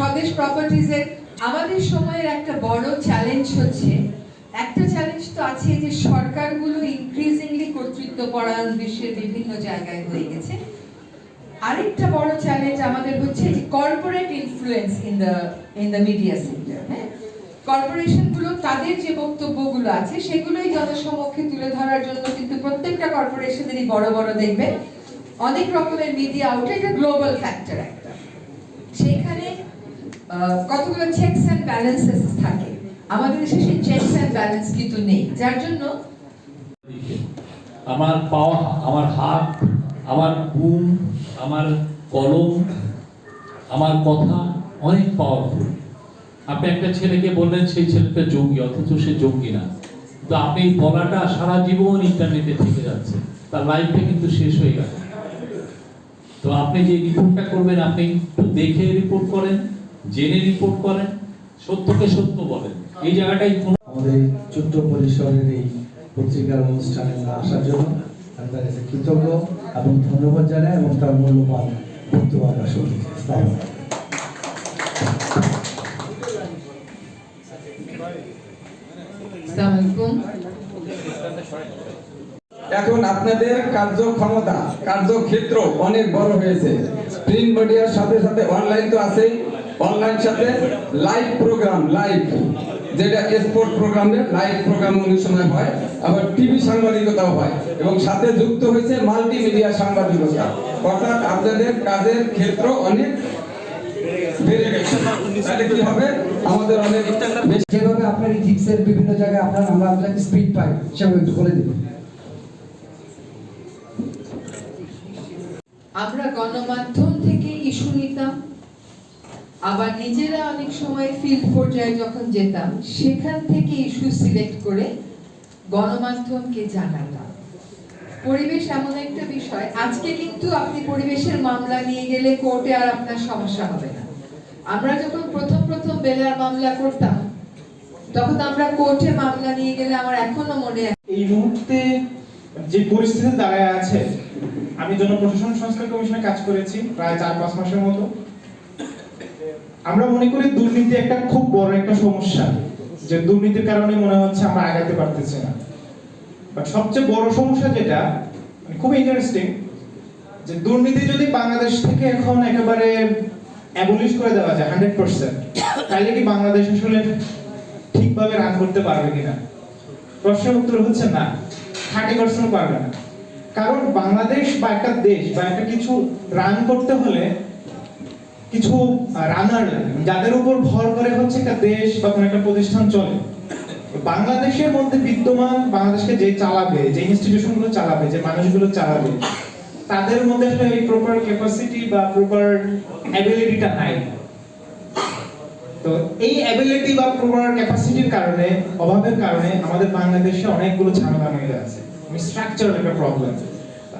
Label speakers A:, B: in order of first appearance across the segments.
A: স্বদেশ প্রপার্টিজের আমাদের সময়ের একটা বড় চ্যালেঞ্জ হচ্ছে, একটা চ্যালেঞ্জ তো আছে যে সরকারগুলো ইনক্রিজিংলি কর্তৃত্ব পরায়ণ বিশ্বের বিভিন্ন জায়গায় হয়ে গেছে। আরেকটা বড় চ্যালেঞ্জ আমাদের হচ্ছে যে corporate influence in the in the media sector হ্যাঁ? কর্পোরেশনগুলো তাদের যে বক্তব্যগুলো আছে, সেগুলোই জনসমক্ষে তুলে ধরার জন্য কিন্তু প্রত্যেকটা কর্পোরেশনেরই বড় বড় দেখবে অনেক রকমের মিডিয়া আউটলেট এটা গ্লোবাল ফ্যাক্টর একটা। কতগুলো চেকস অ্যান্ড ব্যালেন্সেস থাকে? আমাদের দেশে সেই চেকস অ্যান্ড ব্যালেন্স কিন্তু নেই। যার জন্য
B: আমার পাওয়া, আমার হাত, আমার বুম আমার কলম, আমার কথা অনেক পাওয়ারফুল আপনি একটা ছেলেকে বললেন, সেই ছেলেটা জঙ্গি, অথচ সে জঙ্গি না। তো আপনি বলাটা সারা জীবন ইন্টারনেটে থেকে যাচ্ছে। তার লাইফটা কিন্তু শেষ হয়ে গেল। তো আপনি যে রিপোর্টটা করবেন, আপনি একটু দেখে রিপোর্ট করেন। জেনে রিপোর্ট করেন সত্যকে সত্য বলেন। এই জায়গাটাই
C: আমাদের ছোট্ট পরিসরের এই পত্রিকার অনুষ্ঠানে আসার জন্য আমি তার কাছে কৃতজ্ঞ এবং ধন্যবাদ জানাই এবং তার মূল্যবান বক্তব্য আমরা শুনি
D: এখন আপনাদের কার্যক্ষমতা কার্যক্ষেত্র অনেক বড় হয়েছে। প্রিন্ট মিডিয়ার সাথে সাথে অনলাইন তো আছেই। অনলাইন সাথে লাইভ প্রোগ্রাম লাইভ যেটা স্পোর্ট প্রোগ্রামে লাইভ প্রোগ্রাম অনেক সময় হয় আবার টিভি সাংবাদিকতাও হয়। এবং সাথে যুক্ত হয়েছে মাল্টিমিডিয়া সাংবাদিকতা। অর্থাৎ আপনাদের কাজের ক্ষেত্র অনেক বেড়ে গেছে। তাহলে কি হবে? আমাদের অনেক
E: যেভাবে আপনার ইথিক্সের বিভিন্ন জায়গায় আপনার আমরা আপনাকে স্পিড পাই সেভাবে একটু বলে দিবেন
A: আমরা গণমাধ্যম থেকে ইস্যু নিতাম। আবার নিজেরা অনেক সময় ফিল্ড পর্যায়ে যখন যেতাম, সেখান থেকে ইস্যু সিলেক্ট করে গণমাধ্যমকে জানাতাম। পরিবেশ এমন একটা বিষয়, আজকে কিন্তু আপনি পরিবেশের মামলা নিয়ে গেলে কোর্টে আর আপনার সমস্যা হবে না। আমরা যখন প্রথম প্রথম বেলার মামলা করতাম, তখন আমরা কোর্টে মামলা নিয়ে গেলে আমার এখনও মনে
F: এই মুহূর্তে যে পরিস্থিতি দাঁড়ায় আছে, আমি জনপ্রশাসন সংস্কার কমিশনে কাজ করেছি, প্রায় চার পাঁচ মাসের মতো। আমরা মনে করি দুর্নীতি একটা খুব বড় একটা সমস্যা, যে দুর্নীতির কারণে মনে হচ্ছে আমরা আগাতে পারতেছি না। বাট সবচেয়ে বড় সমস্যা যেটা মানে খুব ইন্টারেস্টিং যে দুর্নীতি যদি বাংলাদেশ থেকে এখন একেবারে অ্যাবলিশ করে দেওয়া যায় হান্ড্রেড পার্সেন্ট তাহলে কি বাংলাদেশ আসলে ঠিকভাবে রান করতে পারবে কিনা? প্রশ্নের উত্তর হচ্ছে না থার্টি পার্সেন্ট পারবে না। কারণ বাংলাদেশ বা একটা দেশ বা একটা কিছু রান করতে হলে কিছু রানার যাদের উপর ভর করে হচ্ছে একটা দেশ বা কোনো একটা প্রতিষ্ঠান চলে। বাংলাদেশের মধ্যে বিদ্যমান, বাংলাদেশকে যে চালাবে, যে ইনস্টিটিউশনগুলো চালাবে, যে মানুষগুলো চালাবে, তাদের মধ্যে আসলে এই প্রপার ক্যাপাসিটি বা প্রপার অ্যাবিলিটিটা নাই। তো এই অ্যাবিলিটি বা প্রপার ক্যাপাসিটির কারণে, অভাবের কারণে আমাদের বাংলাদেশে অনেকগুলো ঝামেলা হয়ে আছে স্ট্রাকচারাল একটা প্রবলেম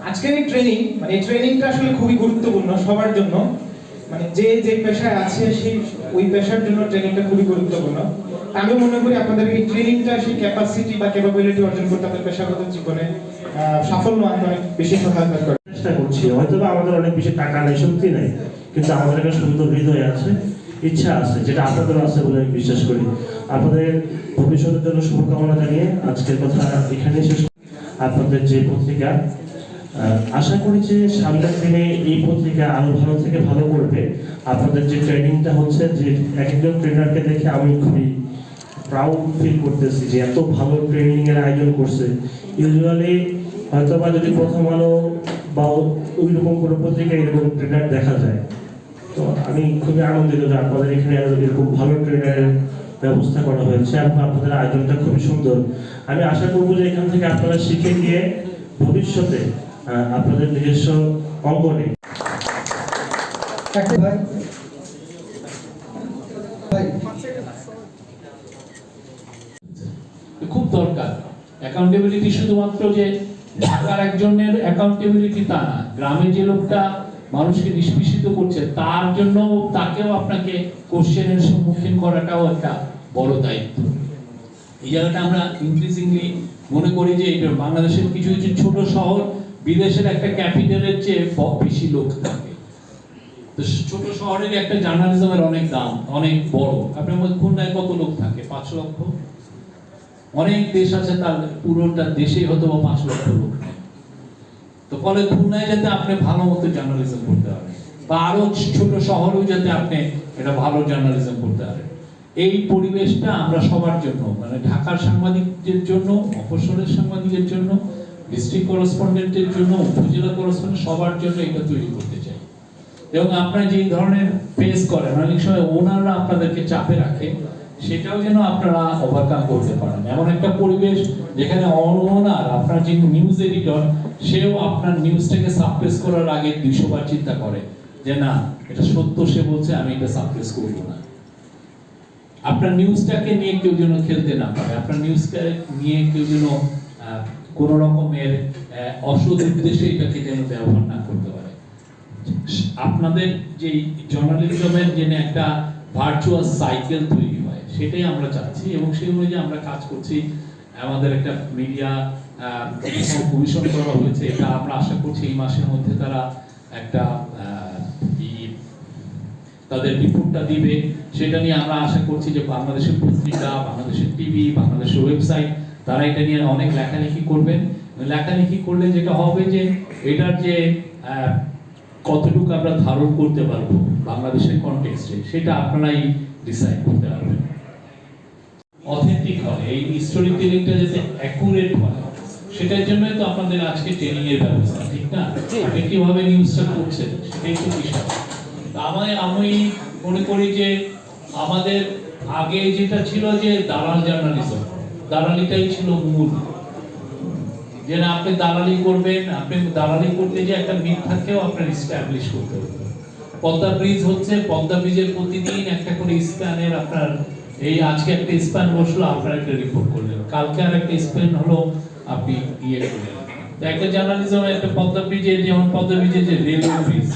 F: আজকের এই ট্রেনিং মানে এই ট্রেনিংটা আসলে খুবই গুরুত্বপূর্ণ সবার জন্য। মানে যে যে পেশায় আছে সেই ওই পেশার জন্য ট্রেনিংটা খুবই গুরুত্বপূর্ণ। আমি মনে করি আপনাদের এই ট্রেনিংটা সেই ক্যাপাসিটি বা ক্যাপাবিলিটি অর্জন করতে আপনাদের পেশাগত জীবনে সাফল্য আনতে অনেক বেশি সহায়তা করে।
G: চেষ্টা করছি। হয়তো আমাদের অনেক বেশি টাকা নেই শক্তি নেই, কিন্তু আমাদের একটা সুন্দর হৃদয় আছে, ইচ্ছা আছে, যেটা আপনাদের আছে বলে আমি বিশ্বাস করি। আপনাদের ভবিষ্যতের জন্য শুভকামনা জানিয়ে আজকের কথা এখানে শেষ আপনাদের যে পত্রিকা আশা করি যে সামনের দিনে এই পত্রিকা আরও ভালো থেকে ভালো করবে। আপনাদের যে ট্রেনিংটা হচ্ছে, যে এক একজন ট্রেনারকে দেখে আমি খুবই প্রাউড ফিল করতেছি যে এত ভালো ট্রেনিং এর আয়োজন করছে। ইউজুয়ালি হয়তো বা যদি প্রথম আলো বা ওই রকম কোনো পত্রিকা এরকম ট্রেনার দেখা যায়। তো আমি খুবই আনন্দিত যে আপনাদের এখানে এরকম ভালো ট্রেনারের ব্যবস্থা করা হয়েছে এবং আপনাদের আয়োজনটা খুবই সুন্দর। আমি আশা করব যে এখান থেকে আপনারা শিখে গিয়ে ভবিষ্যতে আপনাদের নিজস্ব অঙ্গনে
B: খুব দরকার। অ্যাকাউন্টেবিলিটি শুধুমাত্র যে ঢাকার একজনের অ্যাকাউন্টেবিলিটি তা না গ্রামে যে লোকটা মানুষকে নিষ্পেষিত করছে তার জন্য তাকেও আপনাকে কোশ্চেনের সম্মুখীন করাটাও একটা বড় দায়িত্ব। এই জায়গাটা আমরা ইনক্রিজিংলি মনে করি যে এটা বাংলাদেশের কিছু কিছু ছোট শহর বিদেশের একটা ক্যাপিটালের চেয়ে বেশি লোক থাকে। তো ছোট শহরের একটা জার্নালিজমের অনেক দাম, অনেক বড়। আপনার মধ্যে খুলনায় কত লোক থাকে? পাঁচ লক্ষ? অনেক দেশ আছে তার পুরোটা দেশে হয়তো বা পাঁচ লক্ষ লোক তো ফলে খুলনায় যাতে আপনি ভালো মতো জার্নালিজম করতে পারেন, বা আরও ছোট শহরেও যাতে আপনি এটা ভালো জার্নালিজম করতে পারেন। এই পরিবেশটা আমরা সবার জন্য মানে ঢাকার সাংবাদিকদের জন্য, মফস্বলের সাংবাদিকের জন্য ডিস্ট্রিক্ট করেসপন্ডেন্টের জন্য, উপজেলা করেসপন্ডেন্ট সবার জন্য এটা তৈরি করতে চাই। এবং আপনারা যে ধরনের ফেস করেন, অনেক সময় ওনাররা আপনাদেরকে চাপে রাখে, সেটাও যেন আপনারা ওভারকাম করতে পারেন। এমন একটা পরিবেশ যেখানে ওনার আপনার যে নিউজ এডিটর সেও আপনার নিউজটাকে সাপ্রেস করার আগে দুইশো বার চিন্তা করে যে, না, এটা সত্য, সে বলছে, আমি এটা সাপ্রেস করব না। আপনার নিউজটাকে নিয়ে কেউ যেন খেলতে না পারে, আপনার নিউজকে নিয়ে কেউ যেন কোনো রকমের অসৎ উদ্দেশ্যে এটাকে যেন ব্যবহার না করতে পারে। আপনাদের যে জার্নালিজমের যে একটা ভার্চুয়াল সাইকেল তৈরি হয়, সেটাই আমরা চাচ্ছি এবং সেই অনুযায়ী আমরা কাজ করছি। আমাদের একটা মিডিয়া কমিশন করা হয়েছে, এটা আমরা আশা করছি এই মাসের মধ্যে তারা একটা তাদের রিপোর্টটা দিবে। সেটা নিয়ে আমরা আশা করছি যে বাংলাদেশের পত্রিকা, বাংলাদেশের টিভি, বাংলাদেশের ওয়েবসাইট তারা এটা নিয়ে অনেক লেখালেখি করবেন। লেখালেখি করলে যেটা হবে যে এটার যে কতটুকু আমরা ধারণ করতে পারব বাংলাদেশের কনটেক্সটে সেটা আপনারাই ডিসাইড করতে পারবেন। অথেন্টিক হয়। এই স্টোরি টেলিংটা যাতে অ্যাকুরেট হয় সেটার জন্যই তো আপনাদের আজকে ট্রেনিং এর ব্যবস্থা ঠিক না? আপনি কীভাবে নিউজটা করছেন সেটাই তো বিষয়। আমি মনে করি যে আমাদের আগে যেটা ছিল যে দালাল জার্নালিজম দালালিটাই ছিল মূল। যে না, আপনি দালালি করবেন, আপনি দালালি করতে যে একটা মিথ্যাকেও আপনার ইস্টাবলিশ করতে হবে। পদ্মা ব্রিজ হচ্ছে, পদ্মা ব্রিজের প্রতিদিন একটা করে স্প্যানের আপনার, এই আজকে একটা স্প্যান বসল, আপনার একটা রিপোর্ট করলেন। কালকে আর একটা স্প্যান হলো, আপনি ইয়ে করলেন। একটা জার্নালিজম একটা পদ্মা ব্রিজে যেমন পদ্মা ব্রিজের যে রেলওয়ে ব্রিজ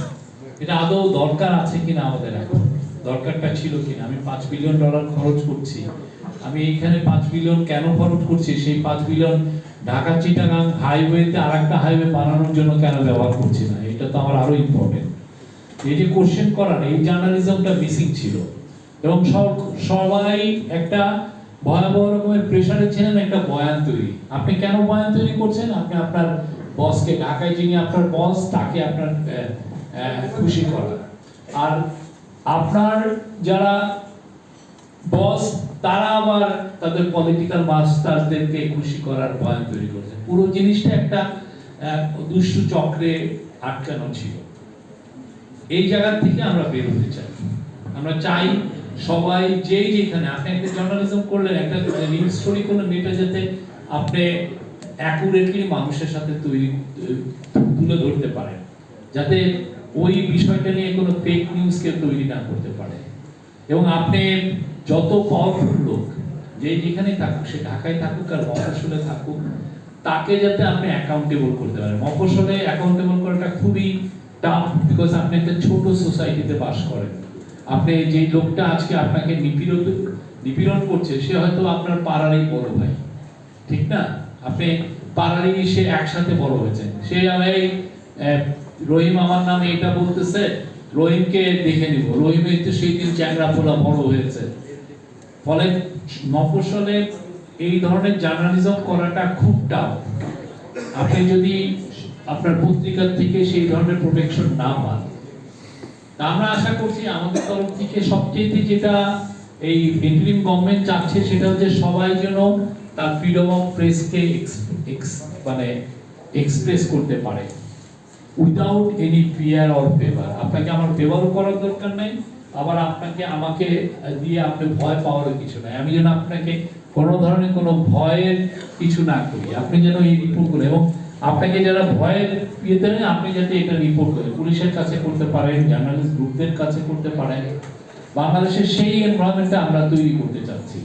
B: এটা আদৌ দরকার আছে কিনা আমাদের এখন? দরকারটা ছিল কিনা? আমি পাঁচ বিলিয়ন ডলার খরচ করছি। আমি এইখানে পাঁচ বিলিয়ন কেন খরচ করছি? সেই পাঁচ বিলিয়ন ঢাকা চিটাগাং হাইওয়েতে আর একটা হাইওয়ে বানানোর জন্য কেন ব্যবহার করছি না? এটা তো আমার আরও ইম্পর্টেন্ট এই যে কোশ্চেন করার, এই জার্নালিজমটা মিসিং ছিল। এবং সব- সবাই একটা ভয়াবহ রকমের প্রেশারে ছিলেন, একটা বয়ান তৈরি। আপনি কেন বয়ান তৈরি করছেন? আপনি আপনার বসকে ঢাকায় যিনি আপনার বস তাকে আপনার খুশি করা। আর আপনার যারা বস, তারা আবার তাদের পলিটিক্যাল মাস্টারদেরকে খুশি করার বয়ান তৈরি করছে। পুরো জিনিসটা একটা দুষ্টু চক্রে আটকানো ছিল। এই জায়গা থেকে আমরা বের হতে চাই। আমরা চাই সবাই যেই যেখানে, আপনি একটা জার্নালিজম করলেন, একটা নিউজ স্টোরি করলেন, এটা যাতে আপনি অ্যাকুরেটলি মানুষের সাথে তৈরি, তুলে ধরতে পারেন। যাতে ওই বিষয়টা নিয়ে কোনো ফেক নিউজকে তৈরি না করতে পারে। এবং আপনি যত পাওয়ারফুল লোক যে যেখানে থাকুক, সে ঢাকায় থাকুক আর মফস্বলে থাকুক, তাকে যাতে আপনি অ্যাকাউন্টেবল করতে পারেন। মফস্বলে অ্যাকাউন্টেবল করাটা খুবই টাফ বিকজ আপনি একটা ছোট সোসাইটিতে বাস করেন। আপনি যে লোকটা আজকে আপনাকে নিপীড়ন নিপীড়ন করছে, সে হয়তো আপনার পাড়ারই বড় ভাই। ঠিক না? আপনি পাড়ারই সে একসাথে বড় হয়েছেন। সে এই রহিম আমার নামে এটা বলতেছে, রহিমকে দেখে নিব। রহিমের তো সেই দিন চ্যাংরা পোলা বড় হয়েছে। ফলে মফস্বলে এই ধরনের জার্নালিজম করাটা খুব টাফ। আপনি যদি আপনার পত্রিকার থেকে সেই ধরনের প্রোটেকশন না পান আমরা আশা করছি আমাদের তরফ থেকে সবচেয়ে যেটা এই ইন্টারিম গভর্নমেন্ট চাচ্ছে সেটা হচ্ছে সবাই যেন তার ফ্রিডম অফ প্রেসকে মানে এক্সপ্রেস করতে পারে। Without any fear or favour আপনাকে আমার ফেভারও করার দরকার নাই। আবার আপনাকে আমাকে দিয়ে আপনি ভয় পাওয়ারও কিছু নাই। আমি যেন আপনাকে কোনো ধরনের কোনো ভয়ের কিছু না করি। আপনি যেন এই রিপোর্ট করেন এবং আপনাকে যারা ভয়ের ইয়েতে নেই আপনি যাতে এটা রিপোর্ট করেন পুলিশের কাছে করতে পারেন জার্নালিস্ট গ্রুপদের কাছে করতে পারেন। বাংলাদেশের সেই এনভায়রনমেন্টটা আমরা তৈরি করতে চাচ্ছি।